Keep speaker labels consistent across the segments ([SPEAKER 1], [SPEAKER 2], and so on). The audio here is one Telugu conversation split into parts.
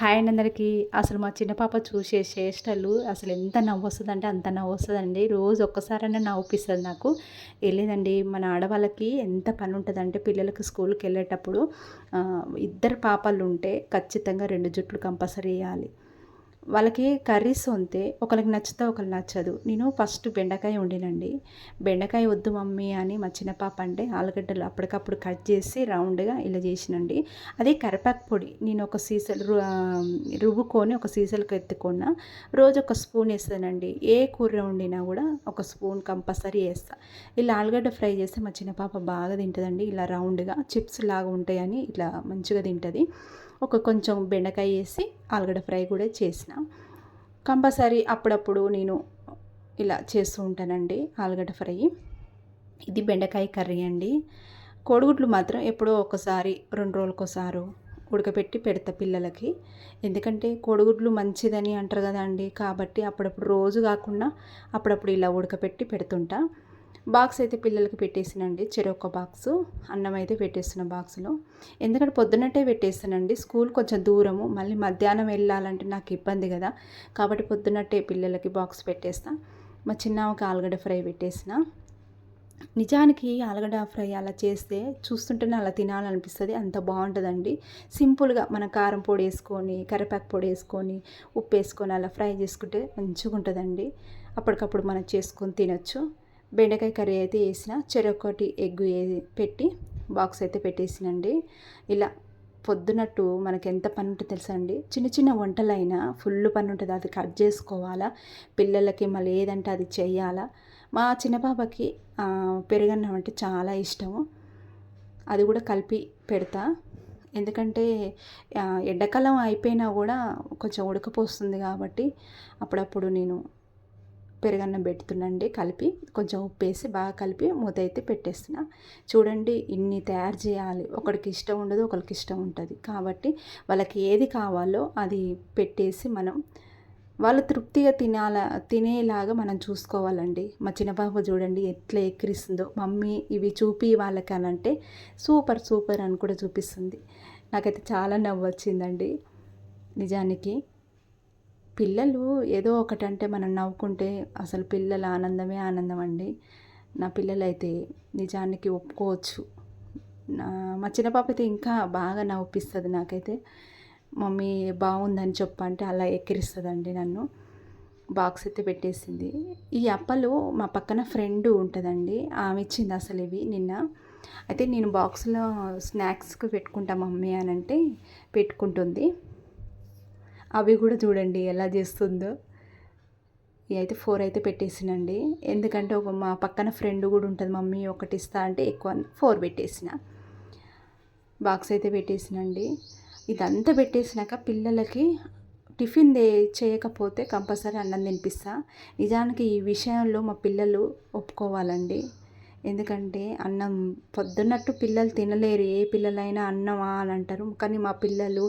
[SPEAKER 1] హాయ్ అండి అందరికీ. అసలు మా చిన్న పాప చూసే చేష్టలు అసలు ఎంత నవ్వు వస్తుందంటే అంత నవ్వు వస్తుందండి రోజు ఒక్కసారైనా నవ్వుపిస్తుంది నాకు. వెళ్ళేదండి మన ఆడవాళ్ళకి ఎంత పని ఉంటుందంటే పిల్లలకు స్కూల్కి వెళ్ళేటప్పుడు ఇద్దరు పాపలు ఉంటే ఖచ్చితంగా రెండు జుట్లు కంపల్సరీ వేయాలి. వాళ్ళకి కర్రీస్ వంతే ఒకరికి నచ్చితే ఒకరికి నచ్చదు. నేను ఫస్ట్ బెండకాయ వండినండి. బెండకాయ వద్దు మమ్మీ అని మా చిన్న పాప అంటే ఆలుగడ్డలు అప్పటికప్పుడు కట్ చేసి రౌండ్గా ఇలా చేసినండి. అదే కరివేపాకు పొడి నేను ఒక సీసలు రుబ్బుకొని ఒక సీసలకు ఎత్తుకున్న రోజు ఒక స్పూన్ వేస్తానండి. ఏ కూర వండినా కూడా ఒక స్పూన్ కంపల్సరీ వేస్తా. ఇలా ఆలుగడ్డ ఫ్రై చేస్తే మా చిన్న పాప బాగా తింటుందండి. ఇలా రౌండ్గా చిప్స్ లాగా ఉంటాయని ఇట్లా మంచిగా తింటుంది. ఒక కొంచెం బెండకాయ వేసి ఆలుగడ్డ ఫ్రై కూడా చేసిన. కంపల్సరీ అప్పుడప్పుడు నేను ఇలా చేస్తూ ఉంటానండి ఆలుగడ్డ ఫ్రై. ఇది బెండకాయ కర్రీ అండి. కోడిగుడ్లు మాత్రం ఎప్పుడో ఒకసారి రెండు రోజులకోసారు ఉడకపెట్టి పెడతా పిల్లలకి. ఎందుకంటే కోడిగుడ్లు మంచిదని అంటారు కదా అండి. కాబట్టి అప్పుడప్పుడు రోజు కాకుండా అప్పుడప్పుడు ఇలా ఉడకపెట్టి పెడుతుంటా. బాక్స్ అయితే పిల్లలకి పెట్టేసినండి. చెరొక బాక్సు అన్నం అయితే పెట్టేస్తున్న బాక్స్లో. ఎందుకంటే పొద్దున్నట్టే పెట్టేస్తానండి. స్కూల్ కొంచెం దూరము. మళ్ళీ మధ్యాహ్నం వెళ్ళాలంటే నాకు ఇబ్బంది కదా. కాబట్టి పొద్దున్నట్టే పిల్లలకి బాక్స్ పెట్టేస్తా. మా చిన్న ఒక ఆలుగడ్డ ఫ్రై పెట్టేసిన. నిజానికి ఆలుగడ్డ ఫ్రై అలా చేస్తే చూస్తుంటేనే అలా తినాలనిపిస్తుంది. అంత బాగుంటుందండి. సింపుల్గా మన కారం పొడి వేసుకొని కరివేపాకు పొడి వేసుకొని ఉప్పు వేసుకొని అలా ఫ్రై చేసుకుంటే మంచిగా ఉంటుందండి అప్పటికప్పుడు మనం చేసుకొని తినొచ్చు. బెండకాయ కర్రీ అయితే వేసిన చెరొకటి ఎగ్ పెట్టి బాక్స్ అయితే పెట్టేసినండి. ఇలా పొద్దునట్టు మనకి ఎంత పని ఉంటుంది తెలుసా అండి చిన్న చిన్న వంటలైనా ఫుల్ పని ఉంటుంది. అది కట్ చేసుకోవాలా? పిల్లలకి మళ్ళీ ఏదంటే అది చెయ్యాలా మా చిన్న పాపకి పెరుగన్నం అంటే చాలా ఇష్టము. అది కూడా కలిపి పెడతా. ఎందుకంటే ఎండాకాలం అయిపోయినా కూడా కొంచెం ఉడకపోస్తుంది కాబట్టి అప్పుడప్పుడు నేను పెరుగన్నం పెడుతున్నాండి కలిపి కొంచెం ఉప్పు వేసి బాగా కలిపి మూత అయితే పెట్టేస్తున్నా. చూడండి ఇన్ని తయారు చేయాలి. ఒకరికి ఇష్టం ఉండదు ఒకరికి ఇష్టం ఉంటుంది. కాబట్టి వాళ్ళకి ఏది కావాలో అది పెట్టేసి మనం వాళ్ళు తృప్తిగా తినాల తినేలాగా మనం చూసుకోవాలండి. మా చిన్నబాబు చూడండి ఎట్లా ఎక్కిరిస్తుందో. మమ్మీ ఇవి చూపి వాళ్ళకి అని అంటే సూపర్ సూపర్ అని కూడా చూపిస్తుంది. నాకైతే చాలా నవ్వు వచ్చిందండి. నిజానికి పిల్లలు ఏదో ఒకటంటే మనం నవ్వుకుంటే అసలు పిల్లల ఆనందమే ఆనందం అండి. నా పిల్లలైతే నిజానికి ఒప్పుకోవచ్చు. నా మా చిన్న పాప అయితే ఇంకా బాగా నవ్విస్తుంది నాకైతే. మమ్మీ బాగుందని చెప్పంటే అలా ఎక్కిరిస్తుందండి నన్ను. బాక్స్ అయితే పెట్టేసింది. ఈ అప్పలు మా పక్కన ఫ్రెండ్ ఉంటుందండి. ఆమె ఇచ్చింది అసలు ఇవి నిన్న. అయితే నేను బాక్స్లో స్నాక్స్కి పెట్టుకుంటా మమ్మీ అని అంటే పెట్టుకుంటుంది. అవి కూడా చూడండి ఎలా చేస్తుందో. అయితే ఫోర్ అయితే పెట్టేసినండి. ఎందుకంటే ఒక మా పక్కన ఫ్రెండ్ కూడా ఉంటుంది మమ్మీ ఒకటి ఇస్తా అంటే ఎక్కువ ఫోర్ పెట్టేసిన. బాక్స్ అయితే పెట్టేసినండి. ఇదంతా పెట్టేసినాక పిల్లలకి టిఫిన్ చేయకపోతే కంపల్సరీ అన్నం తినిపిస్తా. నిజానికి ఈ విషయంలో మా పిల్లలు ఒప్పుకోవాలండి. ఎందుకంటే అన్నం పొద్దున్నట్టు పిల్లలు తినలేరు. ఏ పిల్లలైనా అన్నం అని అంటారు. కానీ మా పిల్లలు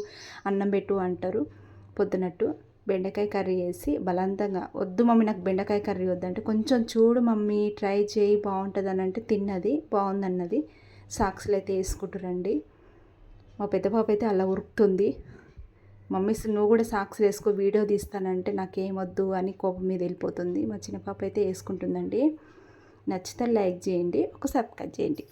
[SPEAKER 1] అన్నం పెట్టు అంటారు. పొద్దునట్టు బెండకాయ కర్రీ వేసి బలవంతంగా వద్దు మమ్మీ నాకు బెండకాయ కర్రీ వద్దంటే కొంచెం చూడు మమ్మీ ట్రై చేయి బాగుంటుంది అని అంటే తిన్నది బాగుందన్నది. సాక్స్లు అయితే వేసుకుంటురండి. మా పెద్ద పాప అయితే అలా ఉరుకుతుంది. మమ్మీ నువ్వు కూడా సాక్స్ వేసుకో వీడియో తీస్తానంటే నాకేమొద్దు అని కోపం మీద వెళ్ళిపోతుంది. మా చిన్న పాప అయితే వేసుకుంటుందండి. నచ్చితే లైక్ చేయండి ఒక సబ్స్క్రైబ్ చేయండి.